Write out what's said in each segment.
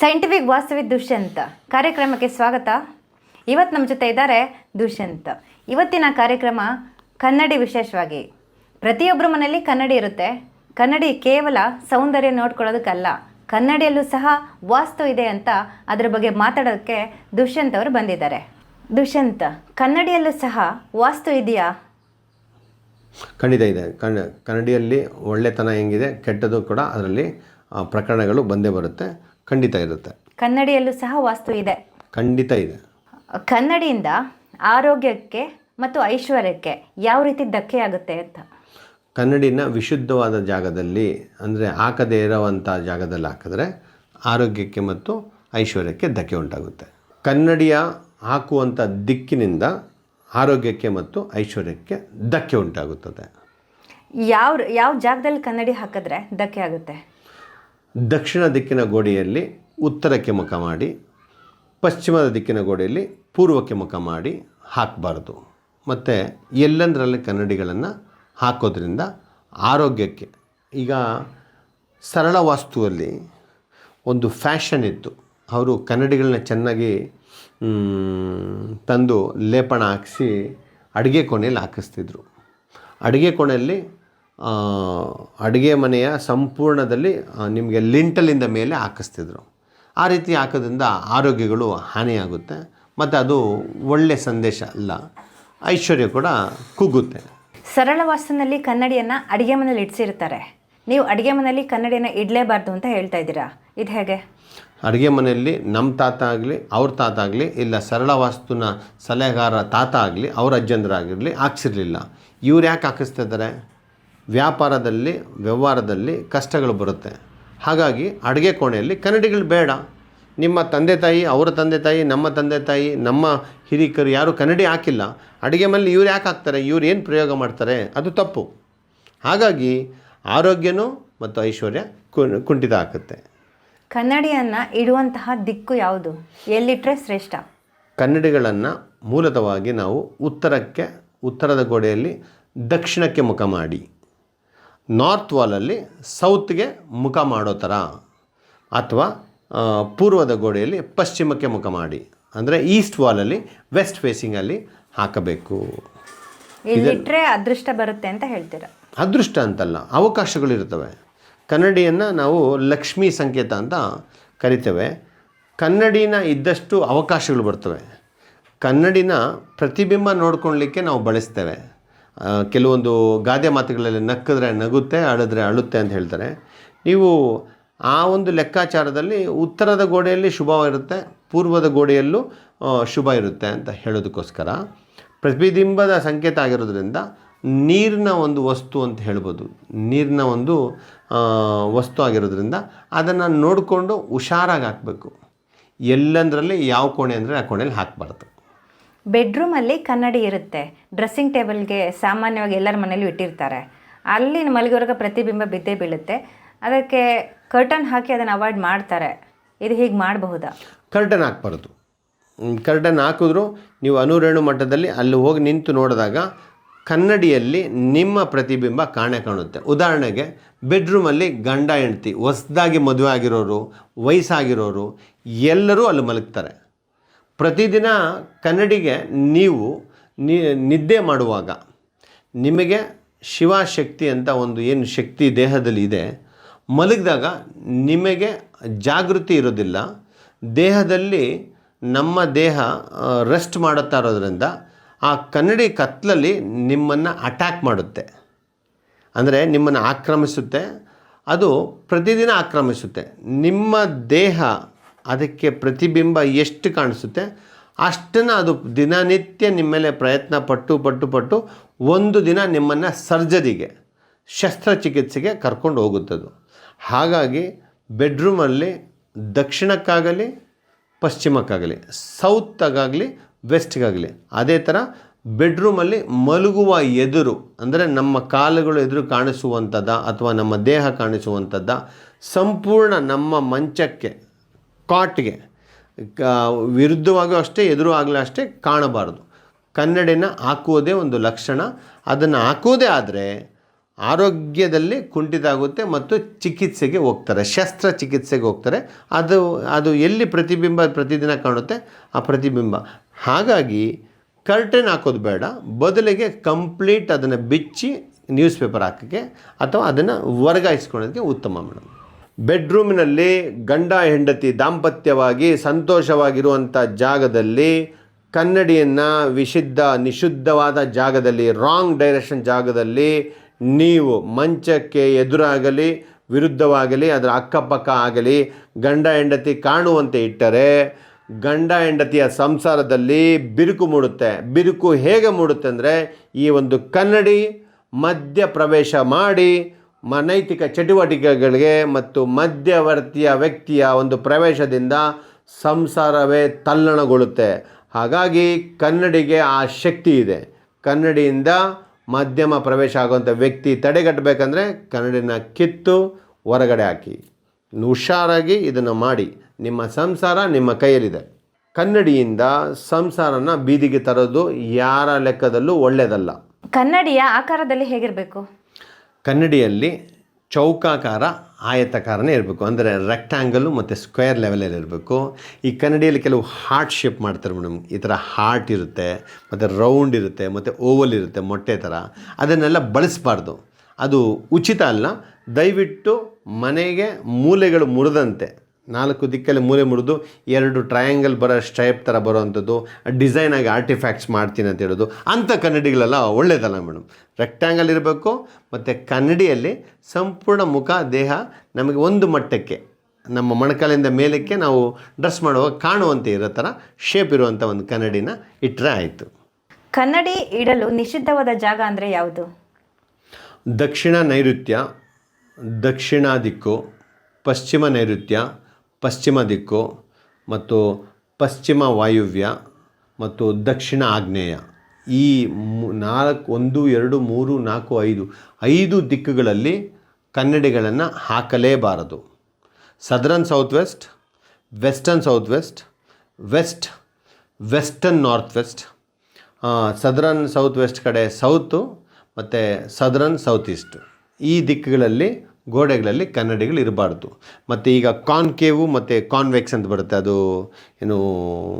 Scientific ವಾಸ್ತವಿ Dushyant. ಕಾರ್ಯಕ್ರಮಕ್ಕೆ ಸ್ವಾಗತ. ಇವತ್ತು ನಮ್ಮ ಜೊತೆ ಇದ್ದಾರೆ ದುಷ್ಯಂತ್. ಇವತ್ತಿನ ಕಾರ್ಯಕ್ರಮ ಕನ್ನಡಿ ವಿಶೇಷವಾಗಿ. ಪ್ರತಿಯೊಬ್ಬರ ಮನೆಯಲ್ಲಿ ಕನ್ನಡಿ ಇರುತ್ತೆ. ಕನ್ನಡಿ ಕೇವಲ ಸೌಂದರ್ಯ ನೋಡ್ಕೊಳ್ಳೋದಕ್ಕಲ್ಲ. ಕನ್ನಡಿಯಲ್ಲೂ ಸಹ ವಾಸ್ತು ಇದೆ ಅಂತ ಅದರ ಬಗ್ಗೆ ಮಾತಾಡೋದಕ್ಕೆ ದುಷ್ಯಂತ್ ಅವರು ಬಂದಿದ್ದಾರೆ. ದುಷ್ಯಂತ್, ಕನ್ನಡಿಯಲ್ಲೂ ಸಹ ವಾಸ್ತು ಇದೆಯಾ? ಖಂಡಿತ ಇದೆ. ಕನ್ನ ಕನ್ನಡಿಯಲ್ಲಿ ಒಳ್ಳೆತನ ಹೆಂಗಿದೆ ಕೆಟ್ಟದ್ದು ಕೂಡ ಅದರಲ್ಲಿ ಪ್ರಕರಣಗಳು ಬಂದೇ ಬರುತ್ತೆ. ಖಂಡಿತ ಇರುತ್ತೆ. ಕನ್ನಡಿಯಲ್ಲೂ ಸಹ ವಾಸ್ತು ಇದೆ. ಖಂಡಿತ ಇದೆ. ಕನ್ನಡಿಯಿಂದ ಆರೋಗ್ಯಕ್ಕೆ ಮತ್ತು ಐಶ್ವರ್ಯಕ್ಕೆ ಯಾವ ರೀತಿ ಧಕ್ಕೆ ಆಗುತ್ತೆ ಅಂತ. ಕನ್ನಡಿನ ವಿಶುದ್ಧವಾದ ಜಾಗದಲ್ಲಿ ಅಂದರೆ ಹಾಕದೇ ಇರೋವಂಥ ಜಾಗದಲ್ಲಿ ಹಾಕಿದ್ರೆ ಆರೋಗ್ಯಕ್ಕೆ ಮತ್ತು ಐಶ್ವರ್ಯಕ್ಕೆ ಧಕ್ಕೆ ಉಂಟಾಗುತ್ತೆ. ಕನ್ನಡಿಯ ಹಾಕುವಂಥ ದಿಕ್ಕಿನಿಂದ ಆರೋಗ್ಯಕ್ಕೆ ಮತ್ತು ಐಶ್ವರ್ಯಕ್ಕೆ ಧಕ್ಕೆ ಉಂಟಾಗುತ್ತದೆ. ಯಾವ ಯಾವ ಜಾಗದಲ್ಲಿ ಕನ್ನಡಿ ಹಾಕಿದ್ರೆ ಧಕ್ಕೆ ಆಗುತ್ತೆ? ದಕ್ಷಿಣ ದಿಕ್ಕಿನ ಗೋಡೆಯಲ್ಲಿ ಉತ್ತರಕ್ಕೆ ಮುಖ ಮಾಡಿ, ಪಶ್ಚಿಮದ ದಿಕ್ಕಿನ ಗೋಡೆಯಲ್ಲಿ ಪೂರ್ವಕ್ಕೆ ಮುಖ ಮಾಡಿ ಹಾಕಬಾರ್ದು. ಮತ್ತು ಎಲ್ಲೆಂದರಲ್ಲಿ ಕನ್ನಡಿಗಳನ್ನು ಹಾಕೋದ್ರಿಂದ ಆರೋಗ್ಯಕ್ಕೆ, ಈಗ ಸರಳ ವಾಸ್ತುವಲ್ಲಿ ಒಂದು ಫ್ಯಾಷನ್ ಇತ್ತು. ಅವರು ಕನ್ನಡಿಗಳನ್ನ ಚೆನ್ನಾಗಿ ತಂದು ಲೇಪನ ಹಾಕಿಸಿ ಅಡುಗೆ ಕೋಣೆಯಲ್ಲಿ ಹಾಕಿಸ್ತಿದ್ರು. ಅಡುಗೆ ಕೋಣೆಯಲ್ಲಿ ಅಡುಗೆ ಮನೆಯ ಸಂಪೂರ್ಣದಲ್ಲಿ ನಿಮಗೆ ಲಿಂಟಲಿಂದ ಮೇಲೆ ಹಾಕಿಸ್ತಿದ್ರು. ಆ ರೀತಿ ಹಾಕೋದ್ರಿಂದ ಆರೋಗ್ಯಗಳು ಹಾನಿಯಾಗುತ್ತೆ ಮತ್ತು ಅದು ಒಳ್ಳೆಯ ಸಂದೇಶ ಅಲ್ಲ. ಐಶ್ವರ್ಯ ಕೂಡ ಕುಗ್ಗುತ್ತೆ. ಸರಳ ವಾಸ್ತುನಲ್ಲಿ ಕನ್ನಡಿಯನ್ನು ಅಡುಗೆ ಮನೇಲಿ ಇಡಿಸಿರ್ತಾರೆ. ನೀವು ಅಡುಗೆ ಮನೆಯಲ್ಲಿ ಕನ್ನಡಿಯನ್ನು ಇಡಲೇಬಾರ್ದು ಅಂತ ಹೇಳ್ತಾ ಇದ್ದೀರಾ? ಇದು ಹೇಗೆ? ಅಡುಗೆ ಮನೆಯಲ್ಲಿ ನಮ್ಮ ತಾತ ಆಗಲಿ ಅವ್ರ ತಾತ ಆಗಲಿ ಇಲ್ಲ ಸರಳ ವಾಸ್ತುನ ಸಲಹೆಗಾರ ತಾತ ಆಗಲಿ ಅವ್ರ ಅಜ್ಜಂದ್ರಾಗಿರಲಿ ಹಾಕ್ಸಿರ್ಲಿಲ್ಲ. ಇವ್ರು ಯಾಕೆ ಹಾಕಿಸ್ತಾ ಇದ್ದಾರೆ? ವ್ಯಾಪಾರದಲ್ಲಿ ವ್ಯವಹಾರದಲ್ಲಿ ಕಷ್ಟಗಳು ಬರುತ್ತೆ. ಹಾಗಾಗಿ ಅಡುಗೆ ಕೋಣೆಯಲ್ಲಿ ಕನ್ನಡಿಗಳು ಬೇಡ. ನಿಮ್ಮ ತಂದೆ ತಾಯಿ ಅವರ ತಂದೆ ತಾಯಿ ನಮ್ಮ ತಂದೆ ತಾಯಿ ನಮ್ಮ ಹಿರಿಕರು ಯಾರು ಕನ್ನಡಿ ಹಾಕಿಲ್ಲ. ಅಡುಗೆ ಮನೇಲಿ ಇವ್ರು ಯಾಕೆ ಹಾಕ್ತಾರೆ? ಇವ್ರು ಏನು ಪ್ರಯೋಗ ಮಾಡ್ತಾರೆ? ಅದು ತಪ್ಪು. ಹಾಗಾಗಿ ಆರೋಗ್ಯನೂ ಮತ್ತು ಐಶ್ವರ್ಯ ಕುಂಠಿತ ಆಗುತ್ತೆ. ಕನ್ನಡಿಯನ್ನು ಇಡುವಂತಹ ದಿಕ್ಕು ಯಾವುದು? ಎಲ್ಲಿಟ್ಟರೆ ಶ್ರೇಷ್ಠ? ಕನ್ನಡಿಗಳನ್ನು ಮೂಲತವಾಗಿ ನಾವು ಉತ್ತರಕ್ಕೆ ಉತ್ತರದ ಗೋಡೆಯಲ್ಲಿ ದಕ್ಷಿಣಕ್ಕೆ ಮುಖ ಮಾಡಿ. ನಾರ್ತ್ ವಾಲಲ್ಲಿ ಸೌತ್ಗೆ ಮುಖ ಮಾಡೋ ಥರ ಅಥವಾ ಪೂರ್ವದ ಗೋಡೆಯಲ್ಲಿ ಪಶ್ಚಿಮಕ್ಕೆ ಮುಖ ಮಾಡಿ. ಅಂದರೆ ಈಸ್ಟ್ ವಾಲಲ್ಲಿ ವೆಸ್ಟ್ ಫೇಸಿಂಗಲ್ಲಿ ಹಾಕಬೇಕು. ಇಲ್ಲಿಟ್ಟರೆ ಅದೃಷ್ಟ ಬರುತ್ತೆ ಅಂತ ಹೇಳ್ತೀರಾ? ಅದೃಷ್ಟ ಅಂತಲ್ಲ ಅವಕಾಶಗಳಿರ್ತವೆ ಕನ್ನಡಿಯನ್ನು ನಾವು ಲಕ್ಷ್ಮೀ ಸಂಕೇತ ಅಂತ ಕರಿತೇವೆ. ಕನ್ನಡಿನ ಇದ್ದಷ್ಟು ಅವಕಾಶಗಳು ಬರ್ತವೆ. ಕನ್ನಡಿನ ಪ್ರತಿಬಿಂಬ ನೋಡ್ಕೊಳ್ಲಿಕ್ಕೆ ನಾವು ಬಳಸ್ತೇವೆ. ಕೆಲವೊಂದು ಗಾದೆ ಮಾತುಗಳಲ್ಲಿ ನಕ್ಕಿದ್ರೆ ನಗುತ್ತೆ ಅಳಿದ್ರೆ ಅಳುತ್ತೆ ಅಂತ ಹೇಳ್ತಾರೆ. ನೀವು ಆ ಒಂದು ಲೆಕ್ಕಾಚಾರದಲ್ಲಿ ಉತ್ತರದ ಗೋಡೆಯಲ್ಲಿ ಶುಭ ಇರುತ್ತೆ ಪೂರ್ವದ ಗೋಡೆಯಲ್ಲೂ ಶುಭ ಇರುತ್ತೆ ಅಂತ ಹೇಳೋದಕ್ಕೋಸ್ಕರ. ಪ್ರತಿಬಿಂಬದ ಸಂಕೇತ ಆಗಿರೋದ್ರಿಂದ ನೀರಿನ ಒಂದು ವಸ್ತು ಅಂತ ಹೇಳ್ಬೋದು. ನೀರಿನ ಒಂದು ವಸ್ತು ಆಗಿರೋದ್ರಿಂದ ಅದನ್ನು ನೋಡಿಕೊಂಡು ಹುಷಾರಾಗಿ ಹಾಕಬೇಕು. ಎಲ್ಲಂದರಲ್ಲಿ ಯಾವ ಕೋಣೆ ಅಂದರೆ ಆ ಕೋಣೆಯಲ್ಲಿ ಹಾಕಬಾರ್ದು. ಬೆಡ್ರೂಮಲ್ಲಿ ಕನ್ನಡಿ ಇರುತ್ತೆ. ಡ್ರೆಸ್ಸಿಂಗ್ ಟೇಬಲ್ಗೆ ಸಾಮಾನ್ಯವಾಗಿ ಎಲ್ಲರ ಮನೇಲಿ ಇಟ್ಟಿರ್ತಾರೆ. ಅಲ್ಲಿ ಮಲಗೋರ್ಗ ಪ್ರತಿಬಿಂಬ ಬಿದ್ದೇ ಬೀಳುತ್ತೆ. ಅದಕ್ಕೆ ಕರ್ಟನ್ ಹಾಕಿ ಅದನ್ನು ಅವಾಯ್ಡ್ ಮಾಡ್ತಾರೆ. ಇದು ಹೀಗೆ ಮಾಡಬಹುದಾ? ಕರ್ಟನ್ ಹಾಕ್ಬಾರ್ದು. ಕರ್ಟನ್ ಹಾಕಿದ್ರು ನೀವು ಅನುರೇಣು ಮಟ್ಟದಲ್ಲಿ ಅಲ್ಲಿ ಹೋಗಿ ನಿಂತು ನೋಡಿದಾಗ ಕನ್ನಡಿಯಲ್ಲಿ ನಿಮ್ಮ ಪ್ರತಿಬಿಂಬ ಕಾಣೆ ಕಾಣುತ್ತೆ. ಉದಾಹರಣೆಗೆ ಬೆಡ್ರೂಮಲ್ಲಿ ಗಂಡ ಹೆಂಡ್ತಿ, ಹೊಸ್ದಾಗಿ ಮದುವೆ ಆಗಿರೋರು, ವಯಸ್ಸಾಗಿರೋರು ಎಲ್ಲರೂ ಅಲ್ಲಿ ಮಲಗ್ತಾರೆ. ಪ್ರತಿದಿನ ಕನ್ನಡಿಗೆ ನೀವು ನಿದ್ದೆ ಮಾಡುವಾಗ ನಿಮಗೆ ಶಿವಶಕ್ತಿ ಅಂತ ಒಂದು ಏನು ಶಕ್ತಿ ದೇಹದಲ್ಲಿ ಇದೆ, ಮಲಗಿದಾಗ ನಿಮಗೆ ಜಾಗೃತಿ ಇರೋದಿಲ್ಲ, ದೇಹದಲ್ಲಿ ನಮ್ಮ ದೇಹ ರೆಸ್ಟ್ ಮಾಡುತ್ತಾ ಇರೋದ್ರಿಂದ ಆ ಕನ್ನಡಿ ಕತ್ತಲಲ್ಲಿ ನಿಮ್ಮನ್ನು ಅಟ್ಯಾಕ್ ಮಾಡುತ್ತೆ. ಅಂದರೆ ನಿಮ್ಮನ್ನು ಆಕ್ರಮಿಸುತ್ತೆ, ಅದು ಪ್ರತಿದಿನ ಆಕ್ರಮಿಸುತ್ತೆ. ನಿಮ್ಮ ದೇಹ ಅದಕ್ಕೆ ಪ್ರತಿಬಿಂಬ ಎಷ್ಟು ಕಾಣಿಸುತ್ತೆ? ಅಷ್ಟನ್ನು ಅದು ದಿನನಿತ್ಯ ನಿಮ್ಮ ಮೇಲೆ ಪ್ರಯತ್ನ ಪಟ್ಟು ಪಟ್ಟು ಪಟ್ಟು ಒಂದು ದಿನ ನಿಮ್ಮನ್ನು ಸರ್ಜರಿಗೆ, ಶಸ್ತ್ರಚಿಕಿತ್ಸೆಗೆ ಕರ್ಕೊಂಡು ಹೋಗುತ್ತದು. ಹಾಗಾಗಿ ಬೆಡ್ರೂಮಲ್ಲಿ ದಕ್ಷಿಣಕ್ಕಾಗಲಿ, ಪಶ್ಚಿಮಕ್ಕಾಗಲಿ, ಸೌತ್ಗಾಗಲಿ, ವೆಸ್ಟ್ಗಾಗಲಿ, ಅದೇ ಥರ ಬೆಡ್ರೂಮಲ್ಲಿ ಮಲಗುವ ಎದುರು, ಅಂದರೆ ನಮ್ಮ ಕಾಲುಗಳು ಎದುರು ಕಾಣಿಸುವಂಥದ್ದ ಅಥವಾ ನಮ್ಮ ದೇಹ ಕಾಣಿಸುವಂಥದ್ದ, ಸಂಪೂರ್ಣ ನಮ್ಮ ಮಂಚಕ್ಕೆ ಕಾಟ್ಗೆ. ವಿರುದ್ಧವಾಗೂ ಅಷ್ಟೇ ಎದುರು ಆಗಲೂ ಅಷ್ಟೇ ಕಾಣಬಾರ್ದು. ಕನ್ನಡಿನ ಹಾಕುವುದೇ ಒಂದು ಲಕ್ಷಣ. ಅದನ್ನು ಹಾಕುವುದೇ ಆದರೆ ಆರೋಗ್ಯದಲ್ಲಿ ಕುಂಠಿತ ಆಗುತ್ತೆ ಮತ್ತು ಚಿಕಿತ್ಸೆಗೆ ಹೋಗ್ತಾರೆ. ಶಸ್ತ್ರಚಿಕಿತ್ಸೆಗೆ ಹೋಗ್ತಾರೆ. ಅದು ಅದು ಎಲ್ಲಿ ಪ್ರತಿಬಿಂಬ ಪ್ರತಿದಿನ ಕಾಣುತ್ತೆ? ಆ ಪ್ರತಿಬಿಂಬ. ಹಾಗಾಗಿ ಕರ್ಟನ್ ಹಾಕೋದು ಬೇಡ. ಬದಲಿಗೆ ಕಂಪ್ಲೀಟ್ ಅದನ್ನು ಬಿಚ್ಚಿ ನ್ಯೂಸ್ ಪೇಪರ್ ಹಾಕೋಕ್ಕೆ ಅಥವಾ ಅದನ್ನು ವರ್ಗಾಯಿಸ್ಕೊಳ್ಳೋದಕ್ಕೆ ಉತ್ತಮ ಮೇಡಮ್. ಬೆಡ್ರೂಮಿನಲ್ಲಿ ಗಂಡ ಹೆಂಡತಿ ದಾಂಪತ್ಯವಾಗಿ ಸಂತೋಷವಾಗಿರುವಂಥ ಜಾಗದಲ್ಲಿ ಕನ್ನಡಿಯನ್ನು ವಿಶುದ್ಧ, ನಿಷಿದ್ಧವಾದ ಜಾಗದಲ್ಲಿ ರಾಂಗ್ ಡೈರೆಕ್ಷನ್ ಜಾಗದಲ್ಲಿ ನೀವು ಮಂಚಕ್ಕೆ ಎದುರಾಗಲಿ, ವಿರುದ್ಧವಾಗಲಿ, ಅದರ ಅಕ್ಕಪಕ್ಕ ಆಗಲಿ ಗಂಡ ಹೆಂಡತಿ ಕಾಣುವಂತೆ ಇಟ್ಟರೆ ಗಂಡ ಹೆಂಡತಿಯ ಸಂಸಾರದಲ್ಲಿ ಬಿರುಕು ಮೂಡುತ್ತೆ. ಬಿರುಕು ಹೇಗೆ ಮೂಡುತ್ತೆ ಅಂದರೆ ಈ ಒಂದು ಕನ್ನಡಿ ಮಧ್ಯ ಪ್ರವೇಶ ಮಾಡಿ ಅನೈತಿಕ ಚಟುವಟಿಕೆಗಳಿಗೆ ಮತ್ತು ಮಧ್ಯವರ್ತಿಯ ವ್ಯಕ್ತಿಯ ಒಂದು ಪ್ರವೇಶದಿಂದ ಸಂಸಾರವೇ ತಲ್ಲಣಗೊಳ್ಳುತ್ತೆ. ಹಾಗಾಗಿ ಕನ್ನಡಿಗೆ ಆ ಶಕ್ತಿ ಇದೆ. ಕನ್ನಡಿಯಿಂದ ಮಧ್ಯಮ ಪ್ರವೇಶ ಆಗುವಂಥ ವ್ಯಕ್ತಿ ತಡೆಗಟ್ಟಬೇಕಂದ್ರೆ ಕನ್ನಡಿನ ಕಿತ್ತು ಹೊರಗಡೆ ಹಾಕಿ. ಹುಷಾರಾಗಿ ಇದನ್ನು ಮಾಡಿ. ನಿಮ್ಮ ಸಂಸಾರ ನಿಮ್ಮ ಕೈಯಲ್ಲಿದೆ. ಕನ್ನಡಿಯಿಂದ ಸಂಸಾರನ ಬೀದಿಗೆ ತರೋದು ಯಾರ ಲೆಕ್ಕದಲ್ಲೂ ಒಳ್ಳೆಯದಲ್ಲ ಕನ್ನಡಿಯ ಆಕಾರದಲ್ಲಿ ಹೇಗಿರಬೇಕು? ಕನ್ನಡಿಯಲ್ಲಿ ಚೌಕಾಕಾರ ಆಯತಕಾರನೇ ಇರಬೇಕು. ಅಂದರೆ ರೆಕ್ಟ್ಯಾಂಗಲು ಮತ್ತು ಸ್ಕ್ವೇರ್ ಲೆವೆಲಲ್ಲಿ ಇರಬೇಕು. ಈ ಕನ್ನಡಿಯಲ್ಲಿ ಕೆಲವು ಹಾರ್ಟ್ ಶೇಪ್ ಮಾಡ್ತಾರೆ ಮೇಡಮ್ ಈ ಥರ ಹಾರ್ಟ್ ಇರುತ್ತೆ, ಮತ್ತು ರೌಂಡ್ ಇರುತ್ತೆ, ಮತ್ತು ಓವಲ್ ಇರುತ್ತೆ, ಮೊಟ್ಟೆ ಥರ ಅದನ್ನೆಲ್ಲ ಬಳಸಬಾರ್ದು. ಅದು ಉಚಿತ ಅಲ್ಲ. ದಯವಿಟ್ಟು ಮನೆಗೆ ಮೂಲೆಗಳು ಮುರಿದಂತೆ. ನಾಲ್ಕು ದಿಕ್ಕಲ್ಲಿ ಮೂಲೆ ಮುರಿದು ಎರಡು ಟ್ರಯಾಂಗಲ್ ಬರೋ ಸ್ಟ್ರೈಪ್ ಥರ ಬರೋವಂಥದ್ದು ಡಿಸೈನ್ ಆಗಿ ಆರ್ಟಿಫ್ಯಾಕ್ಟ್ಸ್ ಮಾಡ್ತೀನಿ ಅಂತ ಹೇಳೋದು. ಅಂಥ ಕನ್ನಡಿಗಳೆಲ್ಲ ಒಳ್ಳೇದಲ್ಲ ಮೇಡಮ್. ರೆಕ್ಟ್ಯಾಂಗಲ್ ಇರಬೇಕು ಮತ್ತು ಕನ್ನಡಿಯಲ್ಲಿ ಸಂಪೂರ್ಣ ಮುಖ ದೇಹ ನಮಗೆ ಒಂದು ಮಟ್ಟಕ್ಕೆ ನಮ್ಮ ಮೊಣಕಾಲಿಂದ ಮೇಲಕ್ಕೆ ನಾವು ಡ್ರೆಸ್ ಮಾಡುವಾಗ ಕಾಣುವಂತೆ ಇರೋ ಥರ ಶೇಪ್ ಇರುವಂಥ ಒಂದು ಕನ್ನಡಿನ ಇಟ್ಟರೆ ಆಯಿತು. ಕನ್ನಡಿ ಇಡಲು ನಿಷಿದ್ಧವಾದ ಜಾಗ ಅಂದರೆ ಯಾವುದು? ದಕ್ಷಿಣ ನೈಋತ್ಯ ದಕ್ಷಿಣ ದಿಕ್ಕು ಪಶ್ಚಿಮ ನೈಋತ್ಯ ಪಶ್ಚಿಮ ದಿಕ್ಕು ಮತ್ತು ಪಶ್ಚಿಮ ವಾಯುವ್ಯ ಮತ್ತು ದಕ್ಷಿಣ ಆಗ್ನೇಯ. ಈ ನಾಲ್ಕು, ಒಂದು, ಎರಡು, ಮೂರು, ನಾಲ್ಕು, ಐದು ಐದು ದಿಕ್ಕುಗಳಲ್ಲಿ ಕನ್ನಡಿಗಳನ್ನು ಹಾಕಲೇಬಾರದು. Southern south west western south west west western north west southern south west ಕಡೆ ಸೌತು ಮತ್ತು ಸದರನ್ ಸೌತ್ ಈಸ್ಟ್. ಈ ದಿಕ್ಕುಗಳಲ್ಲಿ ಗೋಡೆಗಳಲ್ಲಿ ಕನ್ನಡಿಗಳು ಇರಬಾರ್ದು. ಮತ್ತು ಈಗ ಕಾನ್ಕೇವು ಮತ್ತು ಕಾನ್ವೆಕ್ಸ್ ಅಂತ ಬರುತ್ತೆ. ಅದು ಏನು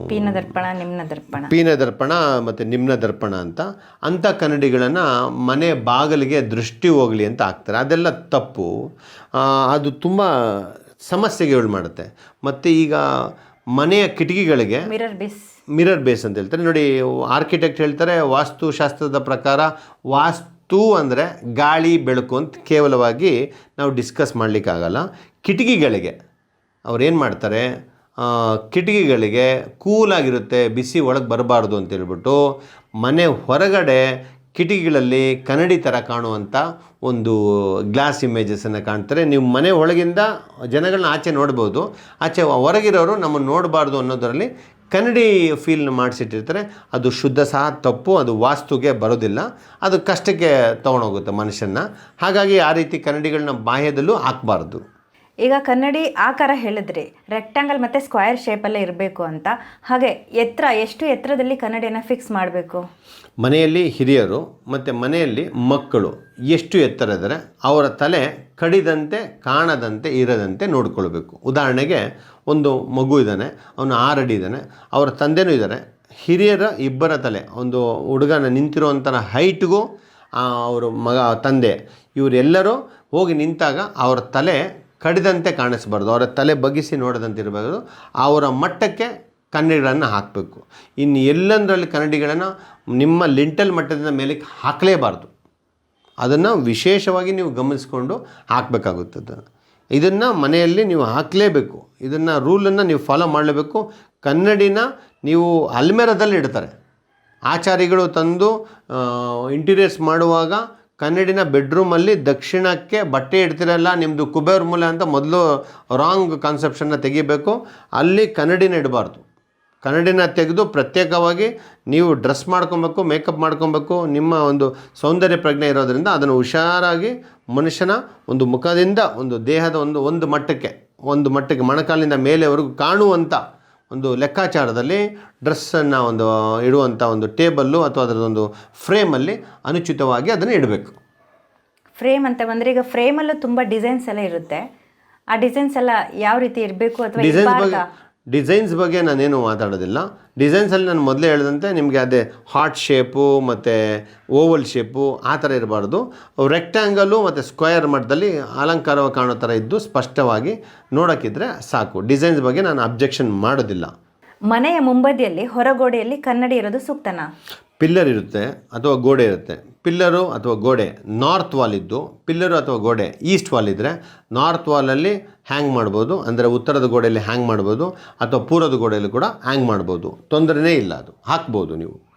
ಪೀನ ದರ್ಪಣ ನಿಮ್ನ ದರ್ಪಣ. ಪೀನ ದರ್ಪಣ ಮತ್ತು ನಿಮ್ನ ದರ್ಪಣ ಅಂತ. ಅಂಥ ಕನ್ನಡಿಗಳನ್ನು ಮನೆ ಬಾಗಿಲಿಗೆ ದೃಷ್ಟಿ ಹೋಗಲಿ ಅಂತ ಹಾಕ್ತಾರೆ. ಅದೆಲ್ಲ ತಪ್ಪು. ಅದು ತುಂಬ ಸಮಸ್ಯೆಗಳು ಮಾಡುತ್ತೆ. ಮತ್ತು ಈಗ ಮನೆಯ ಕಿಟಕಿಗಳಿಗೆ ಮಿರರ್ ಬೇಸ್ ಮಿರರ್ ಬೇಸ್ ಅಂತ ಹೇಳ್ತಾರೆ. ನೋಡಿ ಆರ್ಕಿಟೆಕ್ಟ್ ಹೇಳ್ತಾರೆ ವಾಸ್ತುಶಾಸ್ತ್ರದ ಪ್ರಕಾರ ವಾಸ್ತು ಅಂದರೆ ಗಾಳಿ, ಬೆಳಕು ಅಂತ ಕೇವಲವಾಗಿ ನಾವು ಡಿಸ್ಕಸ್ ಮಾಡಲಿಕ್ಕಾಗಲ್ಲ. ಕಿಟಕಿಗಳಿಗೆ ಅವ್ರೇನು ಮಾಡ್ತಾರೆ? ಕಿಟಕಿಗಳಿಗೆ ಕೂಲಾಗಿರುತ್ತೆ ಬಿಸಿ ಒಳಗೆ ಬರಬಾರ್ದು ಅಂತ ಹೇಳ್ಬಿಟ್ಟು ಮನೆ ಹೊರಗಡೆ ಕಿಟಕಿಗಳಲ್ಲಿ ಕನ್ನಡಿ ಥರ ಕಾಣುವಂಥ ಒಂದು ಗ್ಲಾಸ್ ಇಮೇಜಸನ್ನು ಕಾಣ್ತಾರೆ. ನೀವು ಮನೆ ಒಳಗಿಂದ ಜನಗಳನ್ನ ಆಚೆ ನೋಡ್ಬೋದು. ಆಚೆ ಹೊರಗಿರೋರು ನಮ್ಮನ್ನು ನೋಡಬಾರ್ದು ಅನ್ನೋದರಲ್ಲಿ ಕನ್ನಡಿ ಫೀಲ್ನ ಮಾಡಿಸಿಟ್ಟಿರ್ತಾರೆ, ಅದು ಶುದ್ಧ ಸಹ, ತಪ್ಪು, ಅದು ವಾಸ್ತುಗೆ ಬರೋದಿಲ್ಲ, ಅದು ಕಷ್ಟಕ್ಕೆ ತೊಗೊಂಡೋಗುತ್ತೆ ಮನುಷ್ಯನ ಹಾಗಾಗಿ ಆ ರೀತಿ ಕನ್ನಡಿಗಳನ್ನ ಬಾಹ್ಯದಲ್ಲೂ ಹಾಕಬಾರ್ದು. ಈಗ ಕನ್ನಡಿ ಆಕಾರ ಹೇಳಿದ್ರಿ ರೆಕ್ಟ್ಯಾಂಗಲ್ ಮತ್ತು ಸ್ಕ್ವಯರ್ ಶೇಪಲ್ಲೇ ಇರಬೇಕು ಅಂತ. ಹಾಗೆ ಎತ್ತರ ಎಷ್ಟು ಎತ್ತರದಲ್ಲಿ ಕನ್ನಡಿಯನ್ನು ಫಿಕ್ಸ್ ಮಾಡಬೇಕು? ಮನೆಯಲ್ಲಿ ಹಿರಿಯರು ಮತ್ತು ಮನೆಯಲ್ಲಿ ಮಕ್ಕಳು ಎಷ್ಟು ಎತ್ತರ ಇದ್ದರೆ ಅವರ ತಲೆ ಕಡಿದಂತೆ, ಕಾಣದಂತೆ, ಇರದಂತೆ ನೋಡ್ಕೊಳ್ಬೇಕು. ಉದಾಹರಣೆಗೆ ಒಂದು ಮಗು ಇದ್ದಾನೆ, ಅವನು ಆರಡಿ ಇದ್ದಾನೆ, ಅವರ ತಂದೆನೂ ಇದ್ದಾರೆ. ಹಿರಿಯರ ಇಬ್ಬರ ತಲೆ, ಒಂದು ಹುಡುಗನ ನಿಂತಿರುವಂಥ ಹೈಟ್ಗೂ ಅವರು ಮಗ, ತಂದೆ, ಇವರೆಲ್ಲರೂ ಹೋಗಿ ನಿಂತಾಗ ಅವರ ತಲೆ ಕಡಿದಂತೆ ಕಾಣಿಸ್ಬಾರ್ದು. ಅವರ ತಲೆ ಬಗ್ಗಿಸಿ ನೋಡದಂತೆ ಇರಬಾರ್ದು ಅವರ ಮಟ್ಟಕ್ಕೆ ಕನ್ನಡಿಗಳನ್ನು ಹಾಕಬೇಕು. ಇನ್ನು ಎಲ್ಲಂದರಲ್ಲಿ ಕನ್ನಡಿಗಳನ್ನು ನಿಮ್ಮ ಲಿಂಟಲ್ ಮಟ್ಟದಿಂದ ಮೇಲೆ ಹಾಕಲೇಬಾರ್ದು. ಅದನ್ನು ವಿಶೇಷವಾಗಿ ನೀವು ಗಮನಿಸಿಕೊಂಡು ಹಾಕಬೇಕಾಗುತ್ತದೆ ಇದನ್ನು ಮನೆಯಲ್ಲಿ ನೀವು ಹಾಕಲೇಬೇಕು. ಇದನ್ನು ರೂಲನ್ನು ನೀವು ಫಾಲೋ ಮಾಡಲೇಬೇಕು. ಕನ್ನಡಿನ ನೀವು ಅಲ್ಮೇರದಲ್ಲಿ ಇಡ್ತಾರೆ. ಆಚಾರಿಗಳು ತಂದು ಇಂಟೀರಿಯರ್ಸ್ ಮಾಡುವಾಗ ಕನ್ನಡಿನ ಬೆಡ್ರೂಮಲ್ಲಿ ದಕ್ಷಿಣಕ್ಕೆ ಬಟ್ಟೆ ಇಡ್ತಿರಲ್ಲ ನಿಮ್ಮದು ಕುಬೇರ್ ಮೂಲೆ ಅಂತ ಮೊದಲು ರಾಂಗ್ ಕಾನ್ಸೆಪ್ಷನ್ನ ತೆಗಿಬೇಕು. ಅಲ್ಲಿ ಕನ್ನಡಿನ ಇಡಬಾರ್ದು. ಕನ್ನಡಿನ ತೆಗೆದು ಪ್ರತ್ಯೇಕವಾಗಿ ನೀವು ಡ್ರೆಸ್ ಮಾಡ್ಕೊಬೇಕು ಮೇಕಪ್ ಮಾಡ್ಕೊಬೇಕು, ನಿಮ್ಮ ಒಂದು ಸೌಂದರ್ಯ ಪ್ರಜ್ಞೆ ಇರೋದರಿಂದ ಅದನ್ನು ಹುಷಾರಾಗಿ ಮನುಷ್ಯನ ಒಂದು ಮುಖದಿಂದ ಒಂದು ದೇಹದ ಒಂದು ಒಂದು ಮಟ್ಟಕ್ಕೆ ಒಂದು ಮಟ್ಟಕ್ಕೆ ಮೊಣಕಾಲಿಂದ ಮೇಲೆವರೆಗೂ ಕಾಣುವಂಥ ಒಂದು ಲೆಕ್ಕಾಚಾರದಲ್ಲಿ ಡ್ರೆಸ್ಸನ್ನು ಒಂದು ಇಡುವಂಥ ಒಂದು ಟೇಬಲ್ಲು ಅಥವಾ ಅದರದೊಂದು ಫ್ರೇಮಲ್ಲಿ ಅನುಚಿತವಾಗಿ ಅದನ್ನು ಇಡಬೇಕು. ಫ್ರೇಮ್ ಅಂತ ಬಂದರೆ ಈಗ ಫ್ರೇಮಲ್ಲೂ ತುಂಬ ಡಿಸೈನ್ಸ್ ಎಲ್ಲ ಇರುತ್ತೆ. ಆ ಡಿಸೈನ್ಸ್ ಎಲ್ಲ ಯಾವ ರೀತಿ ಇರಬೇಕು ಅಥವಾ ಡಿಸೈನ್ಸ್ ಬಗ್ಗೆ ಇರಬಾರ್ದಾ ಡಿಸೈನ್ಸ್ ಬಗ್ಗೆ ನಾನೇನು ಮಾತಾಡೋದಿಲ್ಲ. ಡಿಸೈನ್ಸಲ್ಲಿ ನಾನು ಮೊದಲೇ ಹೇಳಿದಂತೆ ನಿಮಗೆ ಅದೇ ಹಾರ್ಟ್ ಶೇಪು ಮತ್ತು ಓವಲ್ ಶೇಪು ಆ ಥರ ಇರಬಾರ್ದು. ರೆಕ್ಟ್ಯಾಂಗಲು ಮತ್ತು ಸ್ಕ್ವೇರ್ ಮಟ್ಟದಲ್ಲಿ ಅಲಂಕಾರ ಕಾಣೋ ಥರ ಇದ್ದು ಸ್ಪಷ್ಟವಾಗಿ ನೋಡೋಕ್ಕಿದ್ರೆ ಸಾಕು. ಡಿಸೈನ್ಸ್ ಬಗ್ಗೆ ನಾನು ಅಬ್ಜೆಕ್ಷನ್ ಮಾಡೋದಿಲ್ಲ. ಮನೆಯ ಮುಂಬದಿಯಲ್ಲಿ ಹೊರಗೋಡೆಯಲ್ಲಿ ಕನ್ನಡಿ ಇರೋದು ಸೂಕ್ತನಾ? ಪಿಲ್ಲರ್ ಇರುತ್ತೆ ಅಥವಾ ಗೋಡೆ ಇರುತ್ತೆ. ಪಿಲ್ಲರು ಅಥವಾ ಗೋಡೆ ನಾರ್ತ್ ವಾಲ್ ಇದ್ದು ಪಿಲ್ಲರು ಅಥವಾ ಗೋಡೆ ಈಸ್ಟ್ ವಾಲ್ ಇದ್ದರೆ ನಾರ್ತ್ ವಾಲಲ್ಲಿ ಹ್ಯಾಂಗ್ ಮಾಡ್ಬೋದು, ಅಂದರೆ ಉತ್ತರದ ಗೋಡೆಯಲ್ಲಿ ಹ್ಯಾಂಗ್ ಮಾಡ್ಬೋದು, ಅಥವಾ ಪೂರ್ವದ ಗೋಡೆಯಲ್ಲಿ ಕೂಡ ಹ್ಯಾಂಗ್ ಮಾಡ್ಬೋದು. ತೊಂದರೆನೇ ಇಲ್ಲ ಅದು. ಹಾಕ್ಬೋದು ನೀವು.